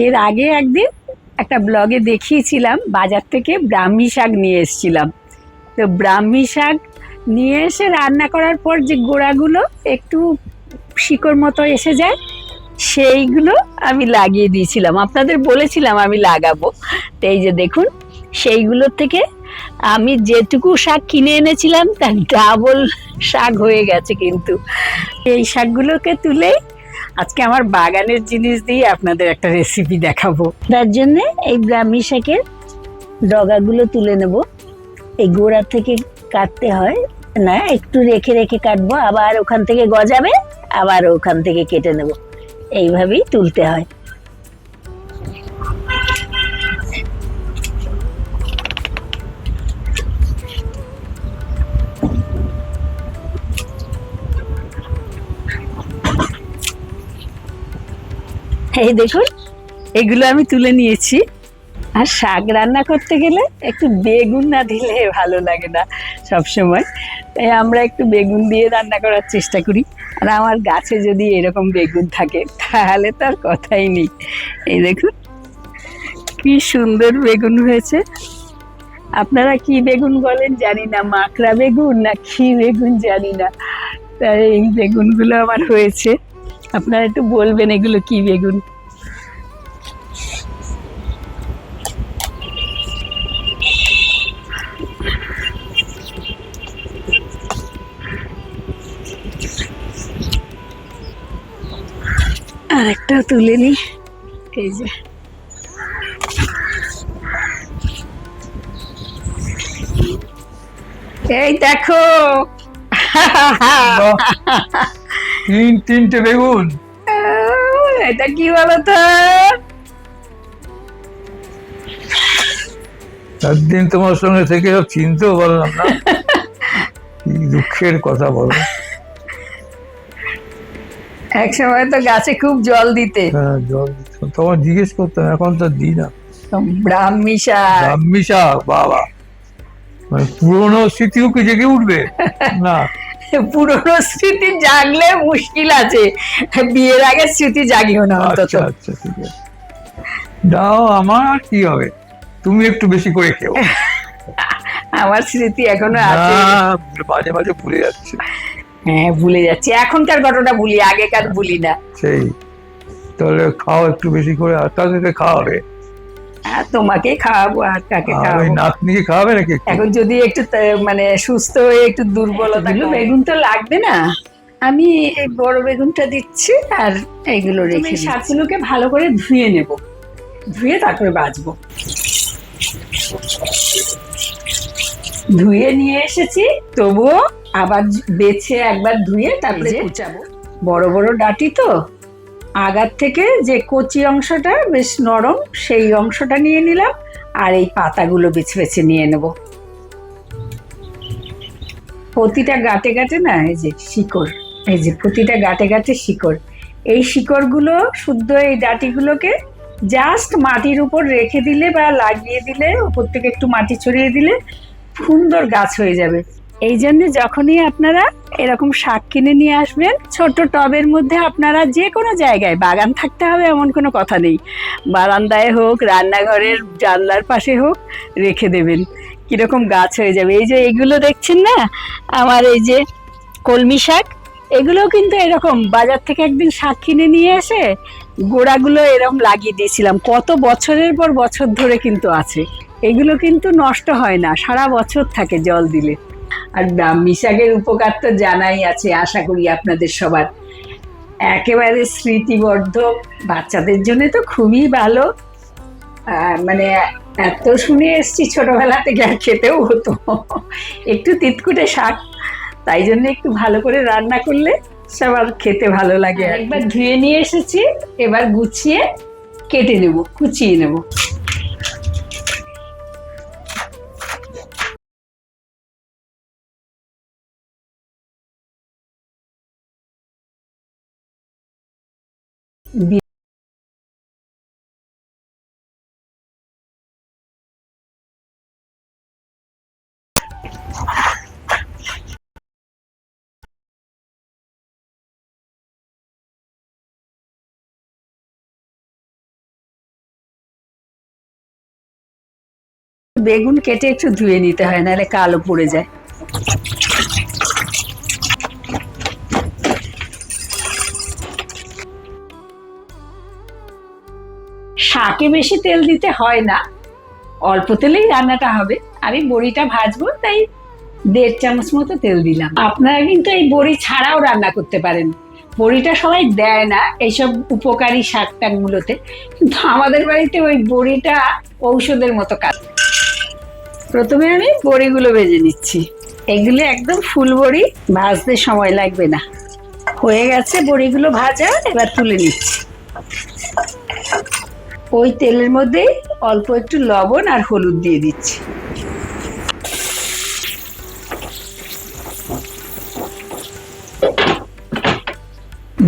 এর আগে একদিন একটা ব্লগে দেখিয়েছিলাম, বাজার থেকে ব্রাহ্মী শাক নিয়ে এসেছিলাম। তো ব্রাহ্মী শাক নিয়ে এসে রান্না করার পর যে গোড়াগুলো একটু শিকড় মতো এসে যায়, সেইগুলো আমি লাগিয়ে দিয়েছিলাম। আপনাদের বলেছিলাম আমি লাগাবো। তো এই যে দেখুন সেইগুলোর থেকে আমি যেটুকু শাক কিনে এনেছিলাম, তার ডাবল শাক হয়ে গেছে কিন্তু। এই শাকগুলোকে তুলে আজকে আমার বাগানের জিনিস দিয়ে আপনাদের একটা রেসিপি দেখাবো। তার জন্য এই ব্রাহ্মী শাকের ডগাগুলো তুলে নেব। এই গোড়া থেকে কাটতে হয়। না, একটু রেখে রেখে কাটবো। আবার ওখান থেকে গজাবে, আবার ওখান থেকে কেটে নেব। এইভাবেই তুলতে হয়। এই দেখুন, এগুলো আমি তুলে নিয়েছি। আর শাক রান্না করতে গেলে একটু বেগুন না দিলে ভালো লাগে না সব সময় তাই আমরা একটু বেগুন দিয়ে রান্না করার চেষ্টা করি। আর আমার গাছে যদি এরকম বেগুন থাকে, তাহলে তো আর কথাই নেই। এই দেখুন, কি সুন্দর বেগুন হয়েছে। আপনারা কি বেগুন বলেন জানি না, মাকড়া বেগুন না কি বেগুন জানি না। তাই এই বেগুনগুলো আমার হয়েছে। আপনারা একটু বলবেন এগুলো কি বেগুন? আর একটা তুলে নি। এই যে। এই দেখো। তিন তিনটে বেগুন। এটা কি বলতো? একদিন তোমার সঙ্গে থেকে সব চিনতেও পারলাম না। দুঃখের কথা বলো। এক সময় তো গাছে খুব জল দিতে। হ্যাঁ জল দিতাম। তখন জিজ্ঞেস করতাম এখন তো দিই না। ব্রাহ্মী শাক। ব্রাহ্মী শাক বাবা। মানে পুরোনো স্মৃতিও কি জেগে উঠবে? না। পুরনো স্মৃতি জাগলে মুশকিল আছে। বিয়ের আগে স্মৃতি জাগিও না অন্তত। আচ্ছা আচ্ছা ঠিক আছে। দাও আমার কি হবে? তুমি একটু বেশি করে খেও। আমার স্মৃতি এখনও আছে। মাঝে মাঝে ভুলে যাচ্ছে। হ্যাঁ ভুলে যাচ্ছি। এখনকার ঘটনা ভুলি আগেকার ভুলি না। সেই। তাহলে খাও একটু বেশি করে আর কাকে খাওয়াবে তোমাকে খাওয়াবো আর কাকে খাওয়াবো। নাতনিকে খাওয়াবে নাকি এখন যদি একটু মানে সুস্থ হয়ে একটু দুর্বলতা বেগুন তো লাগবে না। আমি এই বড় বেগুনটা দিচ্ছি আর এইগুলো রেখে শাকগুলোকে ভালো করে ধুয়ে নেব। ধুয়ে তারপরে বাজবো। ধুয়ে নিয়ে এসেছি তবুও আবার বেছে একবার ধুয়ে তারপরে কুচাবো। বড় বড় ডাটি তো। আগার থেকে যে কচি অংশটা বেশ নরম, সেই অংশটা নিয়ে নিলাম আর এই পাতাগুলো বেছে বেছে নিয়ে নেব। প্রতিটা গাটে গাটে না, এই যে শিকড়, এই যে প্রতিটা গাটে গাটে শিকড়, এই শিকড়গুলো শুদ্ধ এই ডাটিগুলোকে জাস্ট মাটির উপর রেখে দিলে বা লাগিয়ে দিলে, উপর থেকে একটু মাটি ছড়িয়ে দিলে সুন্দর গাছ হয়ে যাবে। এই জন্য যখনই আপনারা এরকম শাক কিনে নিয়ে আসবেন ছোট টবের মধ্যে আপনারা যে কোনো জায়গায়, বাগান থাকতে হবে এমন কোনো কথা নেই। বারান্দায় হোক, রান্নাঘরের জানলার পাশে হোক, রেখে দেবেন। কীরকম গাছ হয়ে যাবে। এই যে এগুলো দেখছেন না? আমার এই যে কলমি শাক, এগুলোও কিন্তু এরকম বাজার থেকে একদিন শাক কিনে নিয়ে এসে গোড়াগুলো এরকম লাগিয়ে দিয়েছিলাম। কত বছরের পর বছর ধরে কিন্তু আছে। এগুলো কিন্তু নষ্ট হয় না, সারা বছর থাকে জল দিলে। আর ব্রাহ্মী শাকের উপকার তো জানাই আছে, আশা করি আপনাদের সবার। একেবারে স্মৃতিবর্ধক, বাচ্চাদের জন্য তো খুবই ভালো। মানে এত শুনে এসছি ছোটবেলা থেকে আর খেতেও হতো। একটু তিতকুটে শাক, তাই জন্য একটু ভালো করে রান্না করলে সবার খেতে ভালো লাগে। একবার ধুয়ে নিয়ে এসেছি, এবার গুছিয়ে কেটে নেব, কুচিয়ে নেব। বেগুন কেটে একটু ধুয়ে নিতে হয় নাহলে কালো পড়ে যায়। শাকে বেশি তেল দিতে হয় না। অল্প তেলেই রান্নাটা হবে। আমি বড়িটা ভাজবো, তাই দেড় চামচ মতো তেল দিলাম। আপনারা কিন্তু এই বড়ি ছাড়াও রান্না করতে পারেন। বড়িটা সবাই দেয় না, এইসব উপকারী শাক টাকগুলোতে। কিন্তু আমাদের বাড়িতে ওই বড়িটা ঔষধের মতো কাজ। প্রথমে আমি বড়িগুলো ভেজে নিচ্ছি। এগুলো একদম ফুল বড়ি, ভাজতে সময় লাগবে না। হয়ে গেছে বড়িগুলো ভাজা, এবার তুলে নিচ্ছি। ওই তেলের মধ্যে অল্প একটু লবণ আর হলুদ দিয়ে দিচ্ছি।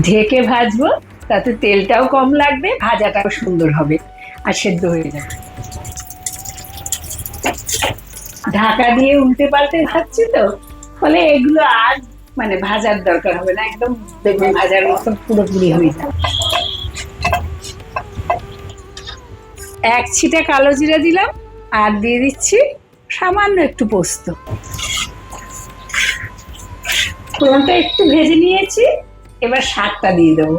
ঢেকে ভাজবো, তাতে তেলটাও কম লাগবে, ভাজাটাও সুন্দর হবে আর সেদ্ধ হয়ে যাবে। ঢাকা দিয়ে উল্টে পাল্টে ভাজছি তো, ফলে এগুলো আর মানে ভাজার দরকার হবে না, একদম বেগুন ভাজার মতো পুরোপুরি হয়ে যাবে। এক ছিটা কালো জিরা দিলাম আর দিয়ে দিচ্ছি সামান্য একটু পোস্ত। ফোড়নটা একটু ভেজে নিয়েছি, এবার শাকটা দিয়ে দেবো।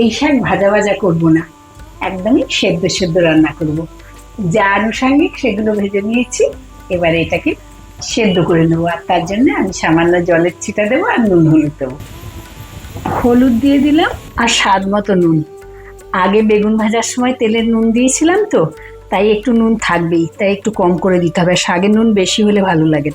এই শাক ভাজা ভাজা করব না, একদমই সেদ্ধ সেদ্ধ রান্না করব। যা আনুষঙ্গিক সেগুলো ভেজে নিয়েছি। এবারে এটাকে সেদ্ধ করে নেব। আর তার জন্য আমি সামান্য জলের ছিটা দেবো আর নুন হলুদ দেবো। হলুদ দিয়ে দিলাম আর স্বাদ মতো নুন। আগে বেগুন ভাজার সময় তেলের নুন দিয়েছিলাম তো, তাই একটু নুন থাকবেই, তাই একটু কম করে দিতে হবে। শাগে নুন বেশি হলে ভালো লাগে।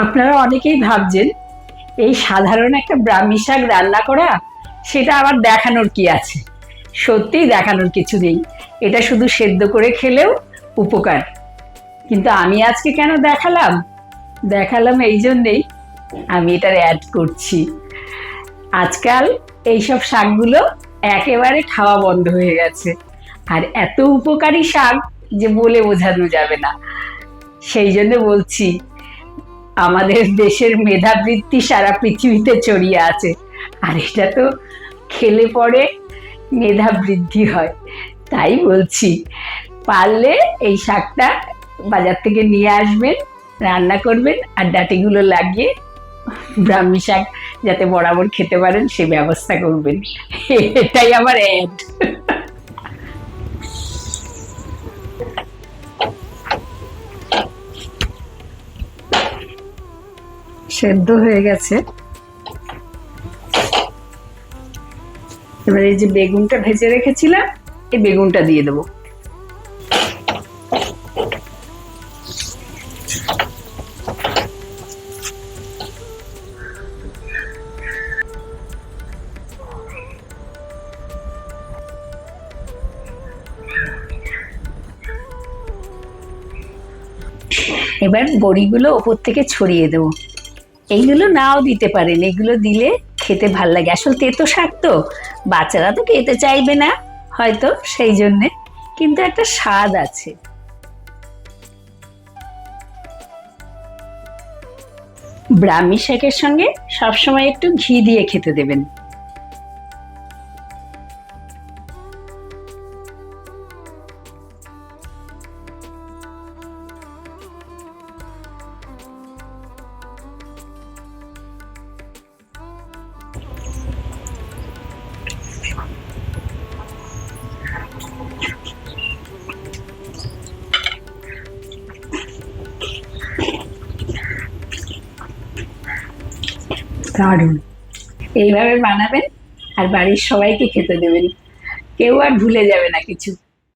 আপনারা অনেকেই ভাবছেন, এই সাধারণ একটা ব্রাহ্মী শাক রান্না করা, সেটা আবার দেখানোর কি আছে? সত্যিই দেখানোর কিছু নেই। এটা শুধু সেদ্ধ করে খেলেও উপকার। কিন্তু আমি আজকে কেন দেখালাম? দেখালাম এই জন্যেই আমি এটার অ্যাড করছি। আজকাল এইসব শাকগুলো একেবারে খাওয়া বন্ধ হয়ে গেছে। আর এত উপকারী শাক যে বলে বোঝানো যাবে না। সেই জন্য বলছি আমাদের দেশের মেধাবৃত্তি সারা পৃথিবীতে ছড়িয়ে আছে। আর এটা তো খেলে পরে মেধা বৃদ্ধি হয়। তাই বলছি, পারলে এই শাকটা বাজার থেকে নিয়ে আসবেন, রান্না করবেন, আর ডাটিগুলো লাগিয়ে ব্রাহ্মী শাক যাতে বরাবর খেতে পারেন, সে ব্যবস্থা করবেন। এটাই আমার অ্যাড সেদ্ধ হয়ে গেছে। এবার এই যে বেগুনটা ভেজে রেখেছিলাম, এই বেগুনটা দিয়ে দেবো। এবার বড়িগুলো ওপর থেকে ছড়িয়ে দেবো। এইগুলো নাও দিতে পারেন এগুলো দিলে খেতে ভালো লাগে। আসল তেতো শাক তো, বাচ্চারা তো খেতে চাইবে না, হয়তো সেই জন্যে, কিন্তু একটা স্বাদ আছে। ব্রাহ্মী শাকের সঙ্গে সবসময় একটু ঘি দিয়ে খেতে দেবেন। দারুণ। এইভাবে বানাবেন আর বাড়ির সবাইকে খেতে দেবেন। কেউ আর ভুলে যাবে না কিছু।